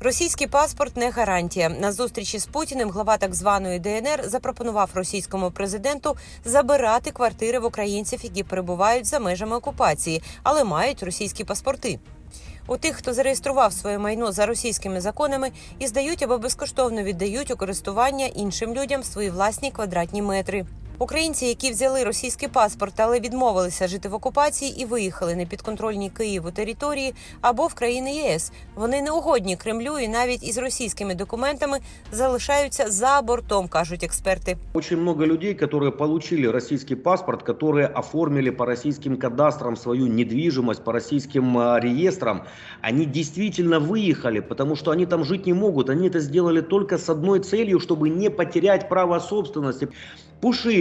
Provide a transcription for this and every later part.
Російський паспорт не гарантія. На зустрічі з Путіним глава так званої ДНР запропонував російському президенту забирати квартири в українців, які перебувають за межами окупації, але мають російські паспорти. У тих, хто зареєстрував своє майно за російськими законами, і здають або безкоштовно віддають у користування іншим людям свої власні квадратні метри. Українці, які взяли російський паспорт, але відмовилися жити в окупації і виїхали на підконтрольні Києву території або в країни ЄС. Вони не угодні Кремлю і навіть із російськими документами залишаються за бортом, кажуть експерти. Очень много людей, которые получили российский паспорт, которые оформили по российским кадастрам свою недвижимость, по российским э, реестрам, они действительно выехали, потому что они там жить не могут. Они это сделали только с одной целью, чтобы не потерять право собственности.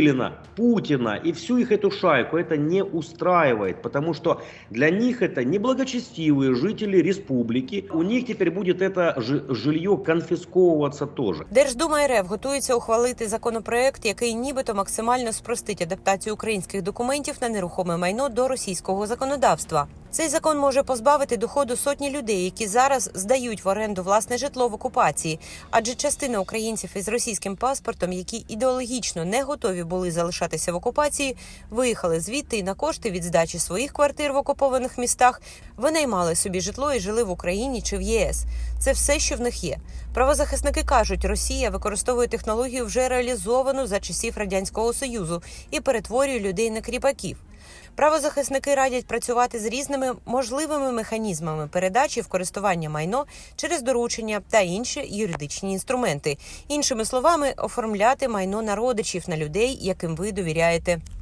Пушилина, Путина и всю их эту шайку это не устраивает, потому что для них это неблагочестивые жители республики. У них теперь будет это жи- жилье конфисковываться тоже. Держдума РФ готується ухвалити законопроект, який нібито максимально спростить адаптацію українських документів на нерухоме майно до російського законодавства. Цей закон може позбавити доходу сотні людей, які зараз здають в оренду власне житло в окупації, адже частина українців із російським паспортом, які ідеологічно не готові були залишатися в окупації, виїхали звідти і на кошти від здачі своїх квартир в окупованих містах винаймали собі житло і жили в Україні чи в ЄС. Це все, що в них є. Правозахисники кажуть, Росія використовує технологію вже реалізовану за часів радянського союзу і перетворює людей на кріпаків. Правозахисники радять працювати з різними можливими механізмами передачі в користування майно через доручення та інші юридичні інструменти. Іншими словами, оформляти майно на родичів на людей, яким ви довіряєте.